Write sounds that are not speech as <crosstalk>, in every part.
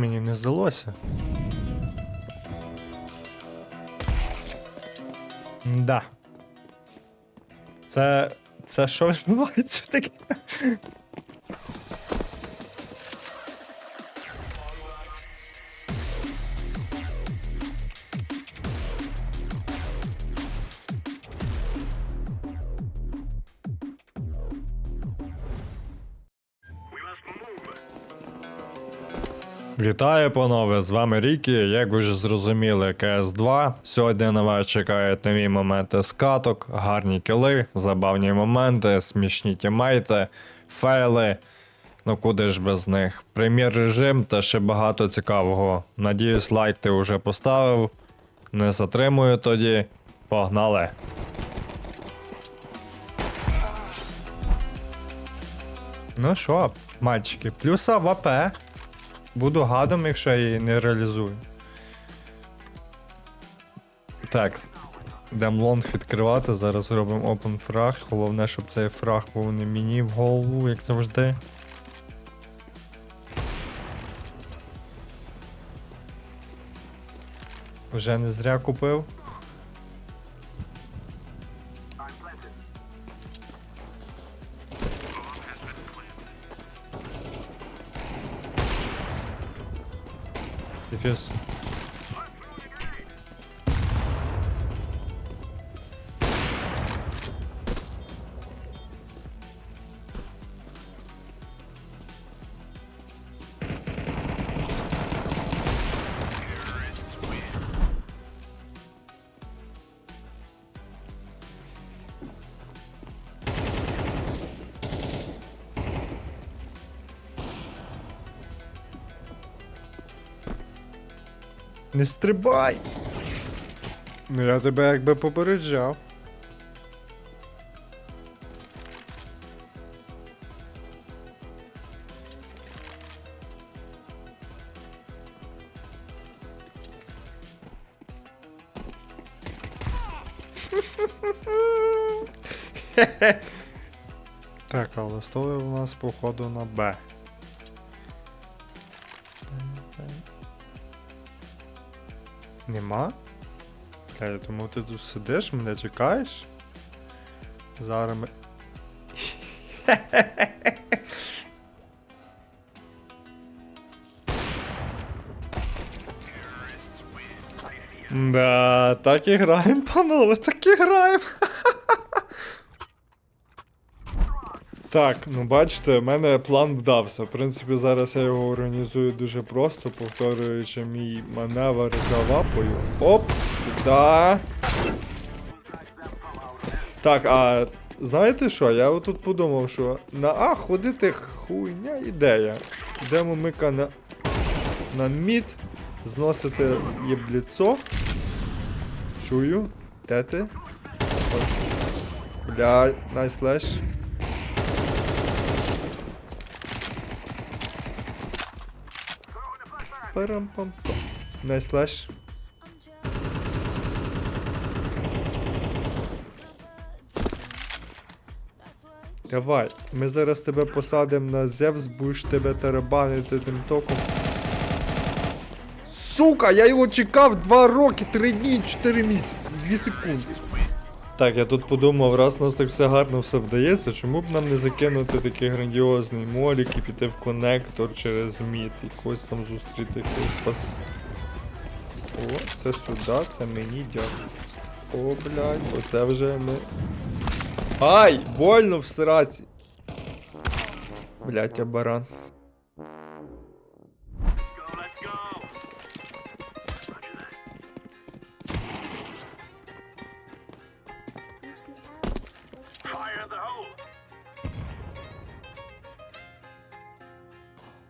Мені не здалося. Да. Це. Це що відбувається таке? Вітаю, панове! З вами Рікі. Як ви вже зрозуміли, КС 2. Сьогодні на вас чекають нові моменти скаток, гарні кіли, забавні моменти, смішні тімейти, фейли. Ну куди ж без них? Прем'єр режим та ще багато цікавого. Надіюсь, лайк ти вже поставив. Не затримую тоді. Погнали! Ну що, мальчики, плюса в АП. Буду гадом, якщо я її не реалізую. Так. Йдемо лонг відкривати. Зараз робимо open фраг. Головне, щоб цей фраг був не мені в голову, як завжди. Вже не зря купив. çıkıyoruz. Не стрибай! Ну я тебе якби попереджав. <laughs> Так, але столи у нас походу на Б. Нема? Бля, я ти тут сидиш, мене чекаєш? Зараз ми. <laughs> Да, так і граємо, панове, так і граємо. Так, ну бачите, в мене план вдався. В принципі, зараз я його організую дуже просто, повторюючи мій маневр за лапою. Оп! Сюди. Так, а знаєте що? Я отут подумав, що на А ходити хуйня ідея. Йдемо мика на, на мід, зносити єбліцо. Чую. Де ти? Бля, найс флеш. Парам-пам-пам. Найс флеш. Давай, ми зараз тебе посадимо на Зевс, будеш тебе тарабанити тим током. Сука, я його чекав 2 роки, 3 дні, 4 місяці, 2 секунди. Так, я тут подумав, раз у нас так все гарно все вдається, чому б нам не закинути такий грандіозний молік і піти в коннектор через мід і когось там зустріти якогось пас. О, це сюди, це мені дякую. О, блядь, оце вже ми. Ай! Больно в сраці. Блядь, я баран.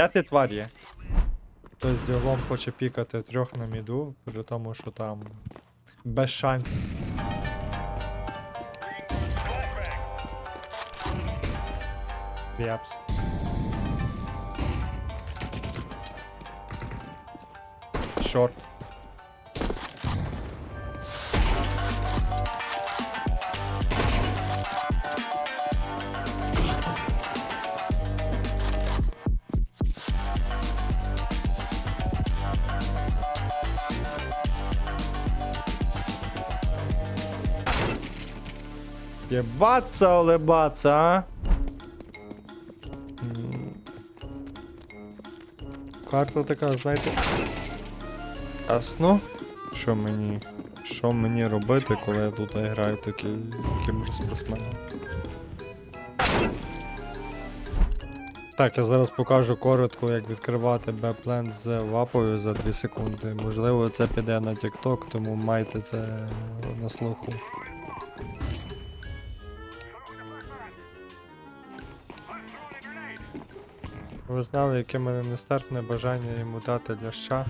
Де ти твар є? Хтось з ділом хоче пікати трьох на міду, при тому, що там без шансів. Вепс. Шорт. Єбаться, олебаться, а? Карта така, знаєте. Ясно? Що мені. Що мені робити, коли я тут граю такий кіберспортсмен? Так, я зараз покажу коротко, як відкривати беплен з вапою за 2 секунди. Можливо, це піде на TikTok, тому майте це на слуху. Ви знали, яке мене нестерпне бажання йому дати ляща?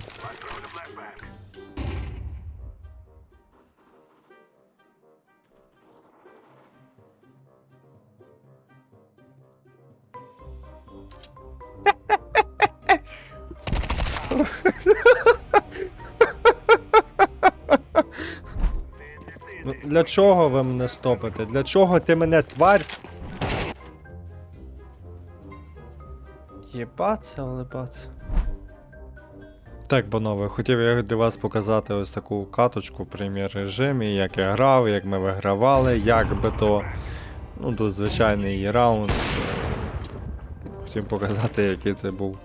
Ну, для чого ви мене стопите? Для чого ти мене тварь? Єбаться, улибаться. Так, панове, хотів я для вас показати ось таку каточку в прем'єр-режимі, як я грав, як ми вигравали, як би то. Ну, тут звичайний раунд. Хотів показати, який це був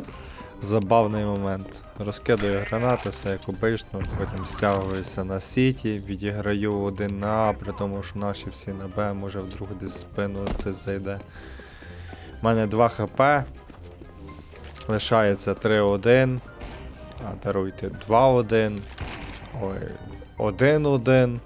забавний момент. Розкидаю гранати, все як обично, потім стягуюся на сіті, відіграю один на А, при тому, що наші всі на Б, може вдруг десь спину хтось зайде. У мене 2 хп. Лишається 3-1. А, даруйте 2-1. Ой, 1-1.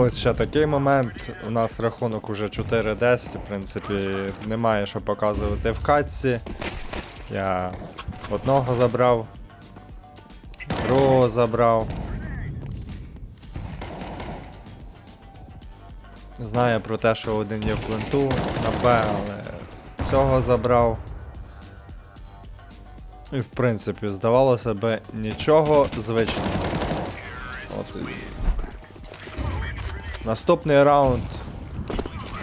От ще такий момент. У нас рахунок уже 4-10, в принципі, немає що показувати в катці. Я одного забрав, другого забрав. Знаю про те, що один є в пленту на Б, але цього забрав. І в принципі, здавалося би, нічого звичного. От Наступний раунд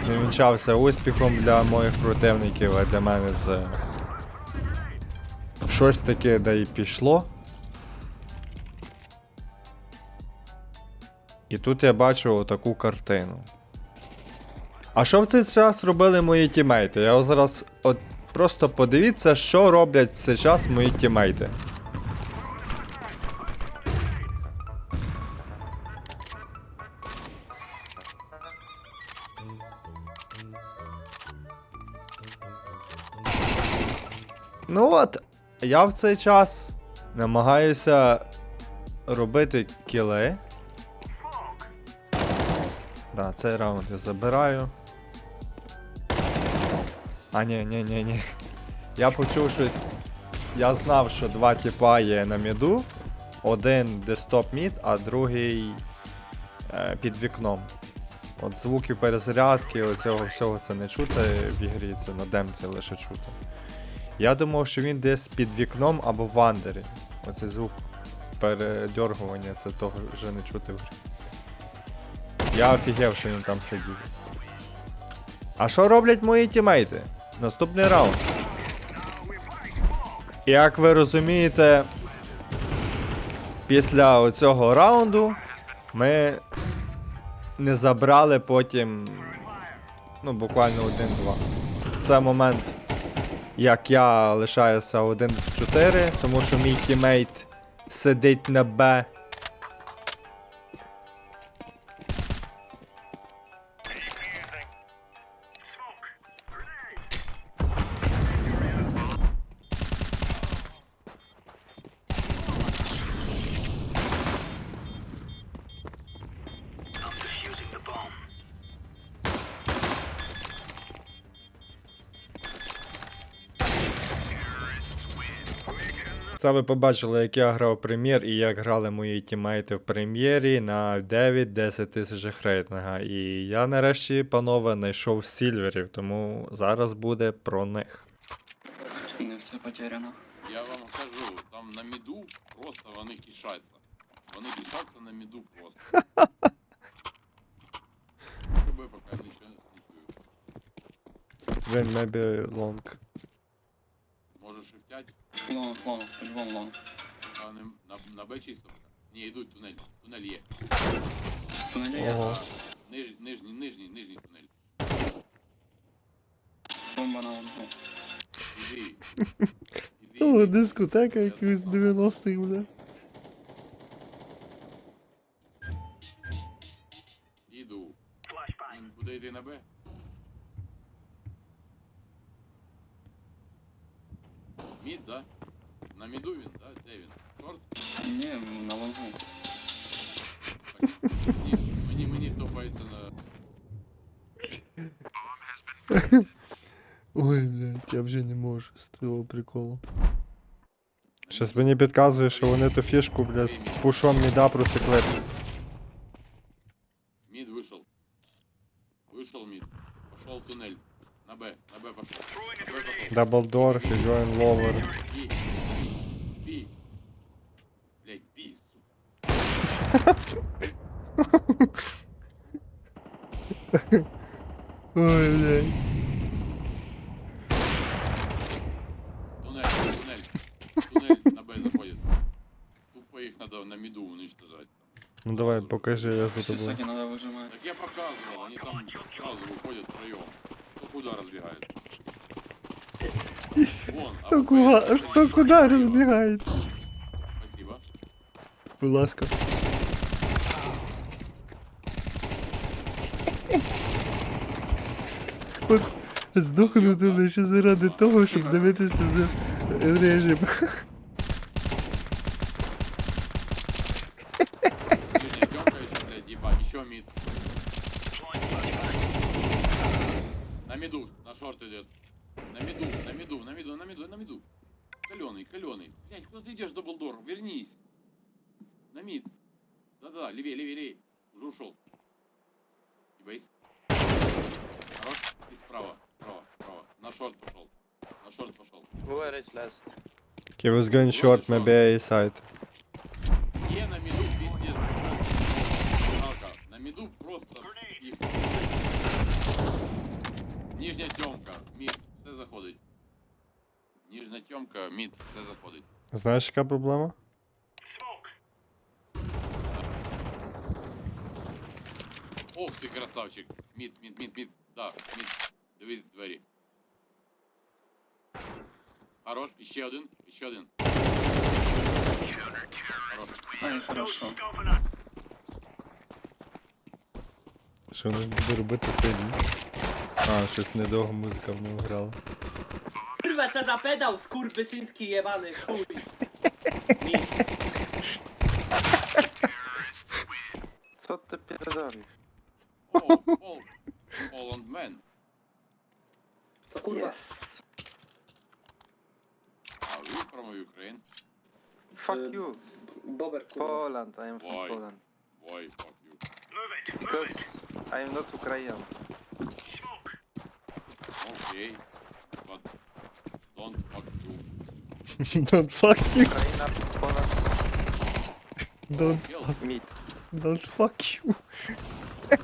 не вінчався успіхом для моїх противників, а для мене це щось таке, де і пішло. І тут я бачу отаку картину. А що в цей час робили мої тімейти? Я зараз от просто подивіться, що роблять в цей час мої тімейти. Ну от, я в цей час намагаюся робити кіли. Да, цей раунд я забираю. А ні, ні, ні, ні. Я почув, що. Я знав, що два тіпа є на міду. Один десктоп мід, а другий е, під вікном. От звуки перезарядки, оцього всього це не чути в ігрі, це на демці лише чути. Я думав, що він десь під вікном або в вандері. Оцей звук передергування, це того вже не чути в грі. Я офігев, що він там сидів. А що роблять мої тімейти? Наступний раунд. Як ви розумієте, після оцього раунду ми не забрали потім. Ну, буквально 1-2. Це момент, як я лишаюся 1 в 4, тому що мій тімейт сидить на Б. ви побачили, як я грав прем'єр і як грали мої тімейти в прем'єрі на 9-10 тисяч рейтинга. І я нарешті, панове, знайшов сільверів, тому зараз буде про них. Не все потеряно. Я вам кажу, там на міду просто вони кишаться. Вони кишаться на міду просто. <laughs> КБ поки нічого не. Він maybe long. Лонг, лонг, по-любому лонг. а не, на, на Б чисто Не, Ні, йдуть тунель. Тунель є. В тунелі є Ого. Ниж, нижній, нижній, нижній тунель. бомба на лонгу. Іди. Іди, О, дискотека Я 90-х, бля. Того приколу. Щас мені підказує, що вони ту фішку, бля, з пушом міда просекли. Мид вышел. Вышел мид. Пошел в туннель. На Б. На Б пошел. Даблдор, фігоін ловер. Би. Би. Би. Блять, би, сука. <laughs> Ой, блядь. Туннель, туннель. Туннель на Б заходит. Тупо их надо на миду уничтожать. Ну давай, покажи, я за тобою. Сисаки надо выжимать. Так я показывал, они там сразу выходят втроем. Кто куда разбегает. Вон, а Хто Б- куди, хто куди розбігається? Спасибо. Будь ласка. От здохнути лише заради того, щоб дивитися за темка еще, мид. На миду, на шорт идет. На миду, на миду, на миду, на миду, на миду. Каленый, каленый. Блядь, куда ты идешь, даблдор? Вернись. На мид. Да-да, левее, левее, левее. Уже ушел. И бейс. Хорош. И справа, справа, справа. На шорт пошел. На шорт пошел. Where is last? He was going short, maybe A side. Е на миду пиздец. Жалко. На миду просто их. Нижня тёмка, мид, все заходить. Нижня тёмка, мид, все заходить. Знаєш, яка проблема? Ох ти красавчик. Мід, мід, мід, мід. Да, мід. Дивись двері. Хорош, іще один, іще один. Хорош. Ай, хорошо. Що буду робити сьогодні? А, щось недовго музика в нього грала. Kurwa, co za pedał, skurwysyński jebany, chuj. Co ty pierdolisz? О, Пол. Поланд Мен. To kurwa. Yes. From Ukraine? Fuck Uh, you. Bober, kurwa. Poland, I am from Why? Poland. Why, fuck you. Because I am not Ukrainian. Okay. But don't fuck you. <laughs> Don't fuck you. Ukraina, Poland, Don't, Kill. meet. don't fuck you. Car,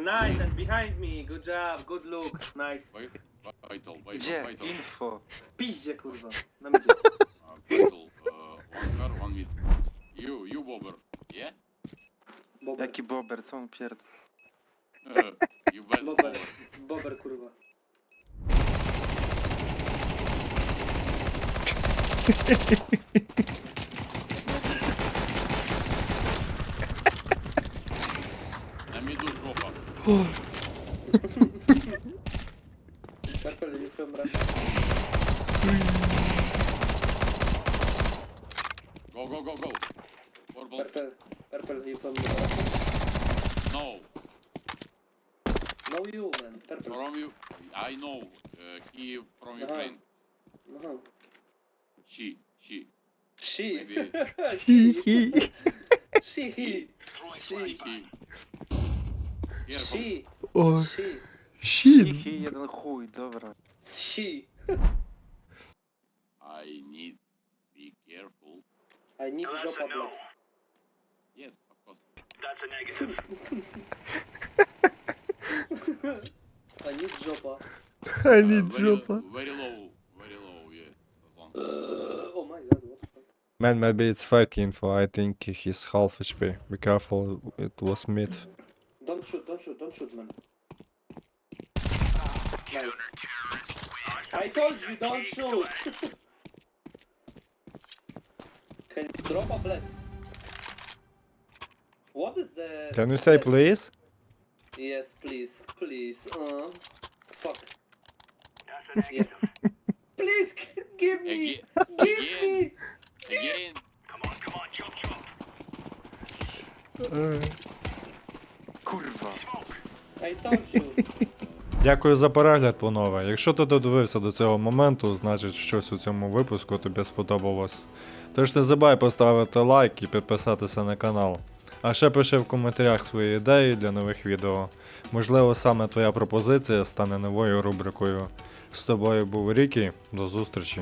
Nice, and behind me, good job, good look, nice. Wait, vital, vital, Gdzie? vital. Info. Piździe, kurwa. Na <laughs> mnie. Uh, vital, uh, one car, one mid. You, you bobber. Yeah? Bober, Jaki bober, co on pierd... Uh, you bober, bobber. bober, kurwa. <laughs> Certo ali, foi um braço. Go, go, go, go. Purple. Purple, purple, he from the braço. No. No you, man. Purple. From you, I know. Uh, he from uh -huh. Ukraine. Uh -huh. She, she. She. Maybe. <laughs> she, <laughs> he. she, he. She, he. Careful. She. Ой, She. щін. Хі-хі, jeden chuj, dobra. She. I need be careful. I need жопа, блядь. Yes, of course. <laughs> I need жопа. I Uh, need very, жопа. very low, very low, yes. as long. Oh my god, what the fuck? Man, maybe it's fake info. I think he's half HP. Be careful, it was mid. Don't shoot, don't shoot, man. Nice. I told you, don't shoot! <laughs> Can you drop a blade? What is the... Can you say please? Yes, please, please. Uh, fuck. Yeah. <laughs> please, g- give me! Again, Give me! again, again. Дякую за перегляд, панове. Якщо ти додивився до цього моменту, значить щось у цьому випуску тобі сподобалось. Тож не забувай поставити лайк і підписатися на канал. А ще пиши в коментарях свої ідеї для нових відео. Можливо, саме твоя пропозиція стане новою рубрикою. З тобою був Рікі, до зустрічі.